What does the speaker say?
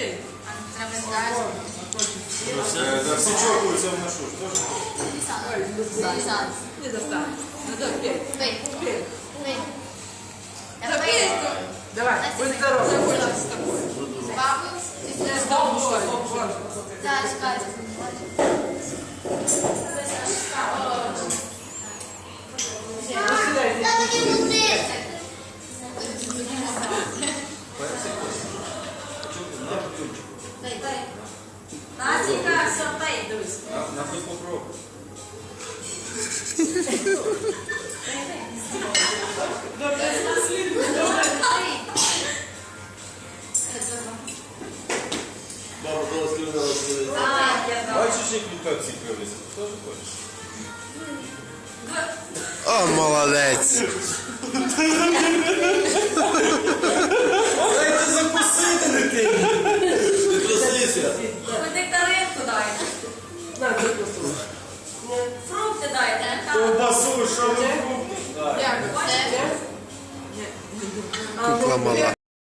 Да, все чокаются в нашу. Не достанешь. Надо петь. Пей. Пей. Да петь. Давай, будь здоров. Закончим с тобой. Папу. С тобой. Да, чекайте. Дивись. На, хоть попробуй. Мама была сказала, что... А, я знаю. Бачиш, як він пепсі привез? Ти хочеш? О, молодець. Ковбасу, що ви купите?